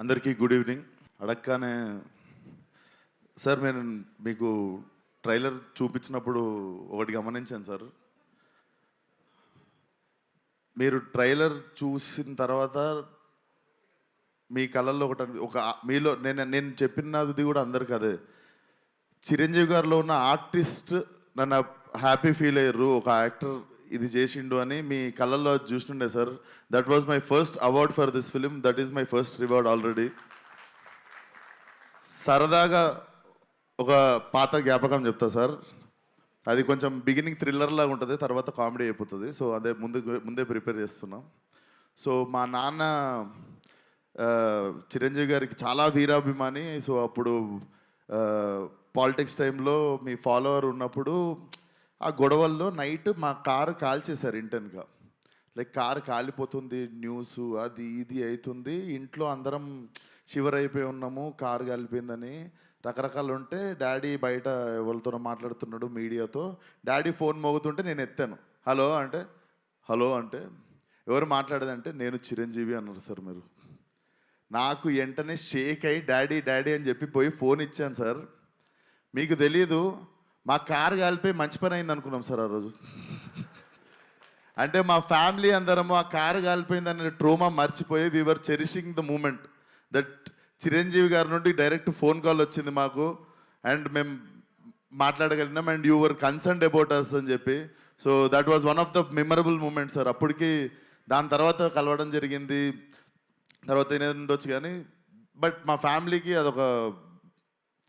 అందరికీ good evening. అడగగానే sir నేను మీకు ట్రైలర్ చూపించినప్పుడు ఒకటి గమనించాను సార్. మీరు ట్రైలర్ చూసిన తర్వాత మీ కళల్లో ఒకటి ఒక మీలో నేను నేను చెప్పినది కూడా అందరికి అదే. చిరంజీవి గారిలో ఉన్న ఆర్టిస్ట్ నన్ను హ్యాపీ ఫీల్ అయ్యారు. ఒక యాక్టర్ ఇది చేసిండు అని మీ కళ్ళల్లో చూస్తుండే sir that was my first award for this film that is my first reward already సరదాగా ఒక పాత జ్ఞాపకం చెప్తా సార్ అది కొంచెం బిగినింగ్ థ్రిల్లర్ లాగా ఉంటుంది తర్వాత కామెడీ అయిపోతుంది. సో అదే ముందు ముందే ప్రిపేర్ చేస్తున్నాం. సో మా నాన్న చిరంజీవి గారికి చాలా వీరాభిమాని. సో అప్పుడు పాలిటిక్స్ టైంలో మీ ఫాలోవర్ ఉన్నప్పుడు ఆ గొడవల్లో నైట్ మా కారు కాల్చేశారు ఇంటెన్గా లైక్ కారు కాలిపోతుంది న్యూస్ అది ఇది అవుతుంది ఇంట్లో అందరం షివర్ అయిపోయి ఉన్నాము కారు కాలిపోయిందని రకరకాలు ఉంటే డాడీ బయట ఎవరితోనో మాట్లాడుతున్నాడు మీడియాతో. డాడీ ఫోన్ మోగుతుంటే నేను ఎత్తాను. హలో అంటే హలో అంటే ఎవరు మాట్లాడేదంటే నేను చిరంజీవి అన్నారు సార్ మీరు. నాకు వెంటనే షేక్ అయ్యి డాడీ డాడీ అని చెప్పి పోయి ఫోన్ ఇచ్చాను సార్. మీకు తెలీదు మా కారు కాలిపోయి మంచి పని అయింది అనుకున్నాం సార్ ఆ రోజు. అంటే మా ఫ్యామిలీ అందరము ఆ కారు కాలిపోయిందనే ట్రోమా మర్చిపోయి we're cherishing the moment that Chiranjeevi గారి నుండి డైరెక్ట్ ఫోన్ కాల్ వచ్చింది మాకు. అండ్ మేము మాట్లాడగలిగినాం and you were concerned about us అని చెప్పి. So that was one of the memorable moment sir. అప్పటికి దాని తర్వాత కలవడం జరిగింది. తర్వాత ఏదైనా ఉండొచ్చు కానీ బట్ మా ఫ్యామిలీకి అదొక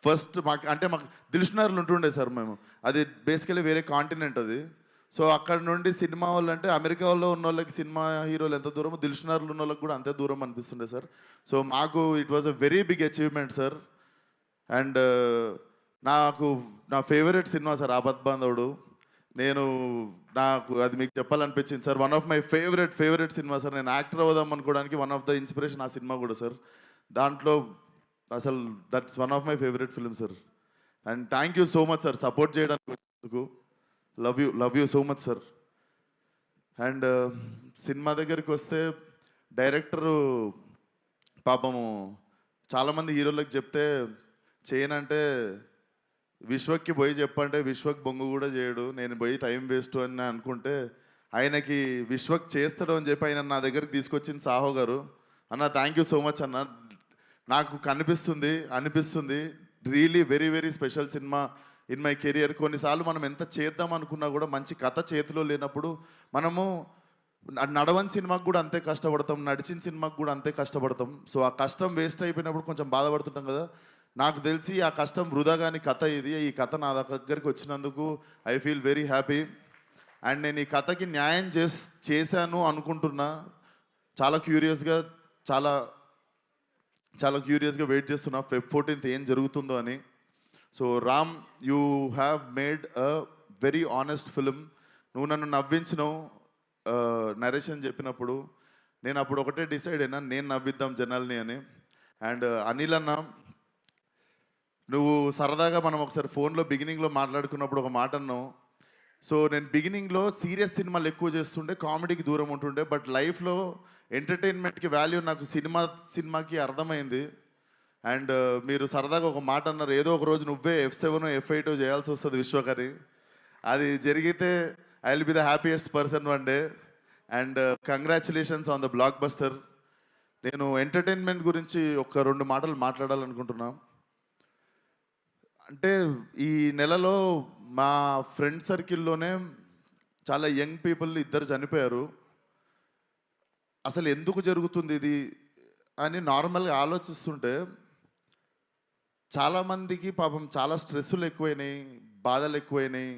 ఫస్ట్ మాకు అంటే మాకు దిల్షునర్లు ఉంటుండే సార్ మేము. అది బేసికలీ వేరే కాంటినెంట్ అది. సో అక్కడ నుండి సినిమా వాళ్ళు అంటే అమెరికా వాళ్ళు ఉన్న వాళ్ళకి సినిమా హీరోలు ఎంత దూరం దిల్షునర్లు ఉన్న వాళ్ళకి కూడా అంతే దూరం అనిపిస్తుండే సార్. సో మాకు it was a very big achievement sir. And uh, నాకు నా ఫేవరెట్ సినిమా సార్ ఆపద్ బాంధవుడు. నేను నాకు అది మీకు చెప్పాలనిపించింది sir. One of my favourite favourite cinema sir. నేను యాక్టర్ అవుదాం అనుకోవడానికి వన్ ఆఫ్ ద ఇన్స్పిరేషన్ ఆ సినిమా కూడా సార్. దాంట్లో అసలు that's one of my favourite film sir and thank you so much sir support చేయడానికి వచ్చినందుకు love you love you so much sir and cinema దగ్గరికి వస్తే డైరెక్టరు పాపము చాలామంది హీరోలకు చెప్తే చేయనంటే విశ్వక్కి పోయి చెప్పంటే విశ్వక్ బొంగు కూడా చేయడు నేను పోయి టైం వేస్ట్ అని అనుకుంటే ఆయనకి విశ్వక్ చేస్తాడు అని చెప్పి ఆయన నా దగ్గరికి తీసుకొచ్చింది సాహో గారు. అన్న థ్యాంక్ యూ సో మచ్ అన్న. నాకు కనిపిస్తుంది అనిపిస్తుంది. Really very very special cinema in my career కొన్నిసార్లు మనం ఎంత చేద్దాం అనుకున్నా కూడా మంచి కథ చేతిలో లేనప్పుడు మనము నడవని సినిమాకి కూడా అంతే కష్టపడతాం నడిచిన సినిమాకి కూడా అంతే కష్టపడతాం. సో ఆ కష్టం వేస్ట్ అయిపోయినప్పుడు కొంచెం బాధపడుతుంటాం కదా. నాకు తెలిసి ఆ కష్టం వృధాగాని కథ ఇది. ఈ కథ నా దగ్గరికి వచ్చినందుకు I feel very happy and నేను ఈ కథకి న్యాయం చేశాను అనుకుంటున్నా. చాలా క్యూరియస్గా చాలా చాలా క్యూరియస్గా వెయిట్ చేస్తున్నా ఫెబ్ ఫోర్టీన్త్ ఏం జరుగుతుందో అని. So Ram you have made a very honest film నువ్వు నన్ను నవ్వించినావు నరేషన్ చెప్పినప్పుడు. నేను అప్పుడు ఒకటే డిసైడ్ అయినా నేను నవ్విద్దాం జనాల్ని అని. అండ్ uh, అనిల్ అన్న నువ్వు సరదాగా మనం ఒకసారి ఫోన్లో బిగినింగ్లో మాట్లాడుకున్నప్పుడు ఒక మాట అన్నావు. సో నేను బిగినింగ్లో సీరియస్ సినిమాలు ఎక్కువ చేస్తుండే కామెడీకి దూరం ఉంటుండే బట్ లైఫ్లో ఎంటర్టైన్మెంట్కి వాల్యూ నాకు సినిమా సినిమాకి అర్థమైంది. అండ్ uh, మీరు సరదాగా ఒక మాట అన్నారు ఏదో ఒక రోజు నువ్వే ఎఫ్ సెవెన్ ఎఫ్ ఎయిట్ చేయాల్సి వస్తుంది విశ్వకరి అది జరిగితే I will be the happiest person one day and congratulations on the blockbuster నేను ఎంటర్టైన్మెంట్ గురించి ఒక రెండు మాటలు మాట్లాడాలనుకుంటున్నాను అంటే ఈ నెలలో మా ఫ్రెండ్ సర్కిల్లోనే చాలా యంగ్ పీపుల్ ఇద్దరు చనిపోయారు. అసలు ఎందుకు జరుగుతుంది ఇది అని నార్మల్గా ఆలోచిస్తుంటే చాలామందికి పాపం చాలా స్ట్రెస్సులు ఎక్కువైనాయి బాధలు ఎక్కువైనాయి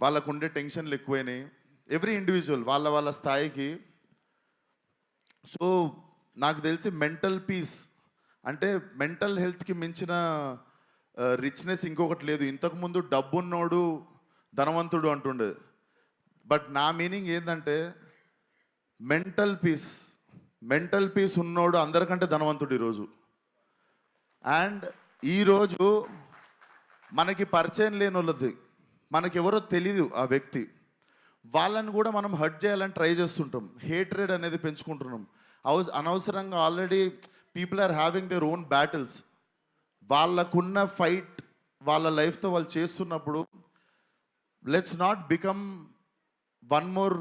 వాళ్ళకు ఉండే టెన్షన్లు ఎక్కువైనాయి. ఎవ్రీ ఇండివిజువల్ వాళ్ళ వాళ్ళ స్థాయికి. సో నాకు తెలిసి మెంటల్ పీస్ అంటే మెంటల్ హెల్త్కి మించిన రిచ్నెస్ ఇంకొకటి లేదు. ఇంతకుముందు డబ్బున్నోడు ధనవంతుడు అంటుండే. బట్ నా మీనింగ్ ఏంటంటే మెంటల్ పీస్ మెంటల్ పీస్ ఉన్నోడు అందరికంటే ధనవంతుడు ఈరోజు. అండ్ ఈరోజు మనకి పరిచయం లేని వాళ్ళది మనకెవరో తెలీదు ఆ వ్యక్తి. వాళ్ళని కూడా మనం హర్ట్ చేయాలని ట్రై చేస్తుంటాం. హేట్రేడ్ అనేది పెంచుకుంటున్నాం. అవస అనవసరంగా already people are having their own battles. వాళ్ళకున్న ఫైట్ వాళ్ళ లైఫ్తో వాళ్ళు చేస్తున్నప్పుడు let's not become one more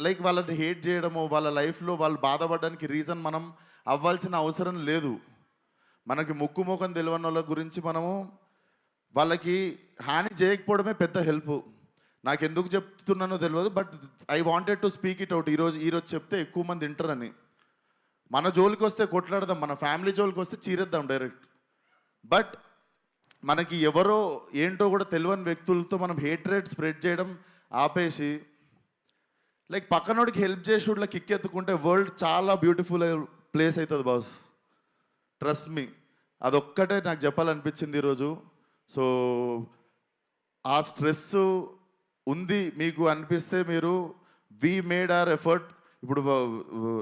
like వాళ్ళని హేట్ చేయడము వాళ్ళ లైఫ్లో వాళ్ళు బాధపడడానికి రీజన్ మనం అవ్వాల్సిన అవసరం లేదు. మనకి ముక్కు ముఖం తెలియని వాళ్ళ గురించి మనము వాళ్ళకి హాని చేయకపోవడమే పెద్ద హెల్ప్ నాకు ఎందుకు చెప్తున్నానో తెలియదు but I wanted to speak it out ఈరోజు ఈరోజు చెప్తే ఎక్కువ మంది వింటారని. మన జోలికి వస్తే కొట్లాడదాం మన ఫ్యామిలీ జోలికి వస్తే చీరేద్దాం డైరెక్ట్ బట్ మనకి ఎవరో ఏంటో కూడా తెలియని వ్యక్తులతో మనం హేట్రేట్ స్ప్రెడ్ చేయడం ఆపేసి లైక్ పక్కనోడికి హెల్ప్ చేసేట్లా కిక్ ఎత్తుకుంటే వరల్డ్ చాలా బ్యూటిఫుల్ ప్లేస్ అవుతుంది బాస్ ట్రస్ట్ మీ అదొక్కటే నాకు చెప్పాలనిపించింది ఈరోజు. సో ఆ స్ట్రెస్ ఉంది మీకు అనిపిస్తే మీరు వి మేడ్ ఆర్ ఎఫర్ట్ ఇప్పుడు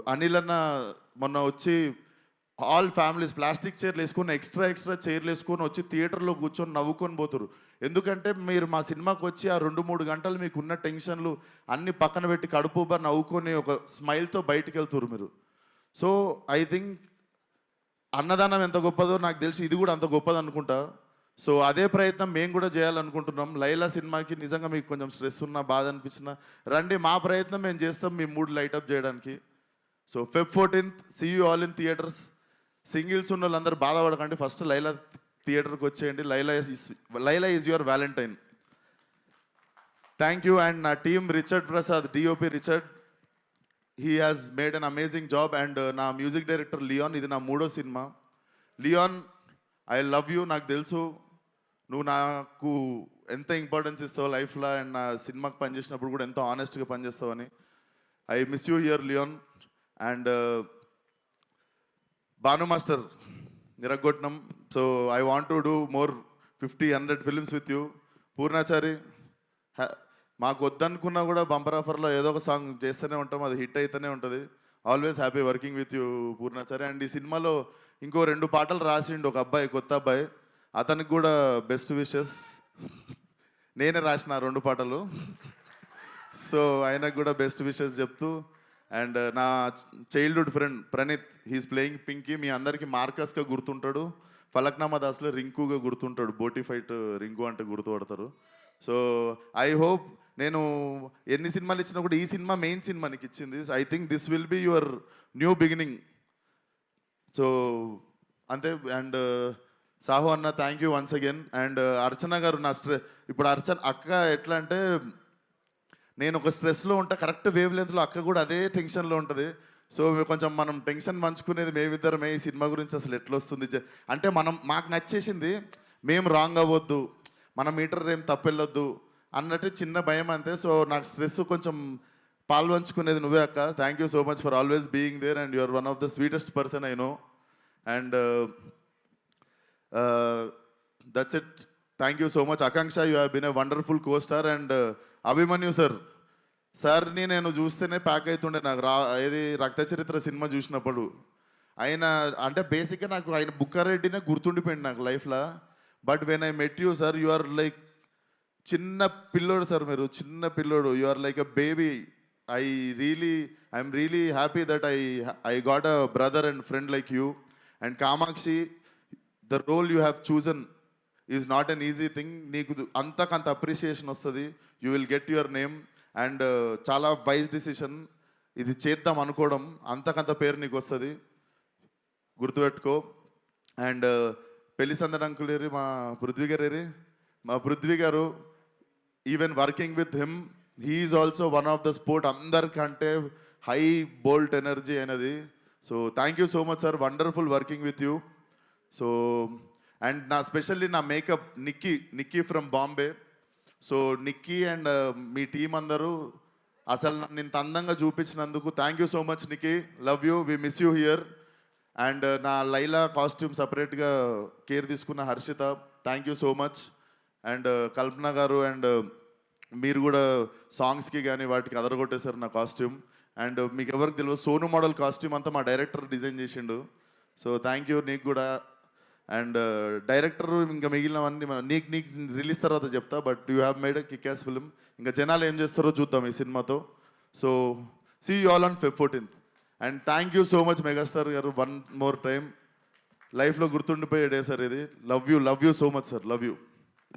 అనిల్ అన్న మొన్న వచ్చి ఆల్ ఫ్యామిలీస్ ప్లాస్టిక్ చైర్లు వేసుకొని ఎక్స్ట్రా ఎక్స్ట్రా చైర్లు వేసుకొని వచ్చి థియేటర్లో కూర్చొని నవ్వుకొని పోతారు. ఎందుకంటే మీరు మా సినిమాకి వచ్చి ఆ రెండు మూడు గంటలు మీకు ఉన్న టెన్షన్లు అన్ని పక్కన పెట్టి కడుపు నవ్వుకొని ఒక స్మైల్తో బయటికి వెళ్తారు మీరు. సో ఐ థింక్ అన్నదానం ఎంత గొప్పదో నాకు తెలిసి ఇది కూడా అంత గొప్పది అనుకుంటా. సో అదే ప్రయత్నం మేము కూడా చేయాలనుకుంటున్నాం. లైలా సినిమాకి నిజంగా మీకు కొంచెం స్ట్రెస్ ఉన్నా బాధ అనిపించినా రండి మా ప్రయత్నం మేము చేస్తాం మీ మూడు లైటప్ చేయడానికి. So Feb fourteenth see you all in theatres singles ఉన్న వాళ్ళందరూ బాధపడకండి. ఫస్ట్ లైలా థియేటర్కి వచ్చేయండి. Laila is Laila is your Valentine thank you. And నా team Richard Prasad DOP Richard. He has made an amazing job. And నా music director Leon ఇది నా మూడో cinema. Leon I love you. నాకు తెలుసు. నువ్వు నాకు ఎంత ఇంపార్టెన్స్ ఇస్తావు లైఫ్లో. అండ్ నా సినిమాకి పనిచేసినప్పుడు కూడా ఎంతో ఆనెస్ట్గా పనిచేస్తావని. I miss you here Leon. And Bhanu master నిరగొట్టినాం so I want to do more fifty hundred films with you Purnachari హ్యా- మాకు వద్దనుకున్నా కూడా బంపర్ ఆఫర్లో ఏదో ఒక సాంగ్ చేస్తూనే ఉంటాం. అది హిట్ అయితేనే ఉంటుంది. Always happy working with you Purnachari. And ఈ సినిమాలో ఇంకో రెండు పాటలు రాసిండు ఒక అబ్బాయి కొత్త అబ్బాయి. అతనికి కూడా బెస్ట్ విషెస్ నేనే రాసిన రెండు పాటలు. సో ఆయనకు కూడా బెస్ట్ విషెస్ చెప్తూ అండ్ uh, నా childhood friend Praneeth he's playing Pinky మీ అందరికీ మార్కస్గా గుర్తుంటాడు. ఫలక్నామా దాస్లో రింకుగా గుర్తుంటాడు. బోటీ ఫైట్ uh, రింకు అంటే గుర్తుపడతారు. సో ఐ హోప్ నేను ఎన్ని సినిమాలు ఇచ్చినా కూడా ఈ సినిమా మెయిన్ సినిమా నీకు ఇచ్చింది. I think this will be your new beginning so అంతే. అండ్ uh, సాహు అన్న thank you once again and Archana garu నా స్ట్రె ఇప్పుడు అర్చన అక్క ఎట్లా అంటే నేను ఒక స్ట్రెస్లో ఉంటా కరెక్ట్ వేవ్ లెంత్లో అక్క కూడా అదే టెన్షన్లో ఉంటుంది. సో కొంచెం మనం టెన్షన్ పంచుకునేది మేమిద్దరమే ఈ సినిమా గురించి అసలు ఎట్లా వస్తుంది అంటే మనం మాకు నచ్చేసింది మేము రాంగ్ అవ్వద్దు మన మీటర్ ఏం తప్పెళ్ళొద్దు అన్నట్టు చిన్న భయం అంతే. సో నాకు స్ట్రెస్ కొంచెం పాల్పంచుకునేది నువ్వే అక్క. Thank you so much for always being there and you're one of the sweetest person I know and that's it thank you so much Akanksha you have been a wonderful co-star and Abhimanyu sir. సార్ని నేను చూస్తేనే pack అవుతుండే నాకు రా ఏది రక్త చరిత్ర cinema చూసినప్పుడు. ఆయన అంటే బేసిక్గా నాకు ఆయన బుక్కారెడ్డినే గుర్తుండిపోయింది నాకు లైఫ్లో. But when I met you sir you are like చిన్న పిల్లోడు సార్ మీరు చిన్న పిల్లోడు. You are like a baby I really I'm really happy that I I got a brother and friend like you and Kamakshi the role you have chosen is not an easy thing నీకు అంతకంత appreciation వస్తుంది. You will get your name and చాలా wise decision ఇది చేద్దాం అనుకోవడం అంతకంత పేరు నీకు వస్తుంది. గుర్తుపెట్టుకో. అండ్ uh, పెళ్ళి సందడి మా పృథ్వీ గారు ఏరి? మా పృథ్వీ గారు even working with him he is also one of the sport అందరికంటే హై బోల్ట్ ఎనర్జీ అనేది so thank you so much sir wonderful working with you so and నా స్పెషల్లీ నా makeup Nikki Nikki from Bombay so Nikki and me team అందరూ అసలు నేను అందంగా చూపించినందుకు thank you so much Nikki love you we miss you here and నా Laila costume సపరేట్గా care తీసుకున్న Harshitha thank you so much and Kalpana గారు and uh, మీరు కూడా సాంగ్స్కి కానీ వాటికి అదరగొట్టేశారు నా కాస్ట్యూమ్ అండ్ uh, మీకు ఎవరికి తెలియదు సోను మోడల్ కాస్ట్యూమ్ అంతా మా డైరెక్టర్ డిజైన్ చేసిండు. సో థ్యాంక్ యూ నీకు కూడా అండ్ డైరెక్టర్ ఇంకా మిగిలినవన్నీ మన నీకు నీకు రిలీజ్ తర్వాత చెప్తా but you have made kick ass film ఇంకా జనాలు ఏం చేస్తారో చూద్దాం ఈ సినిమాతో. So see you all on Feb fourteenth and thank you so much megastar గారు వన్ మోర్ టైం లైఫ్లో గుర్తుండిపోయే డే సార్ ఇది. Love you love you so much sir love you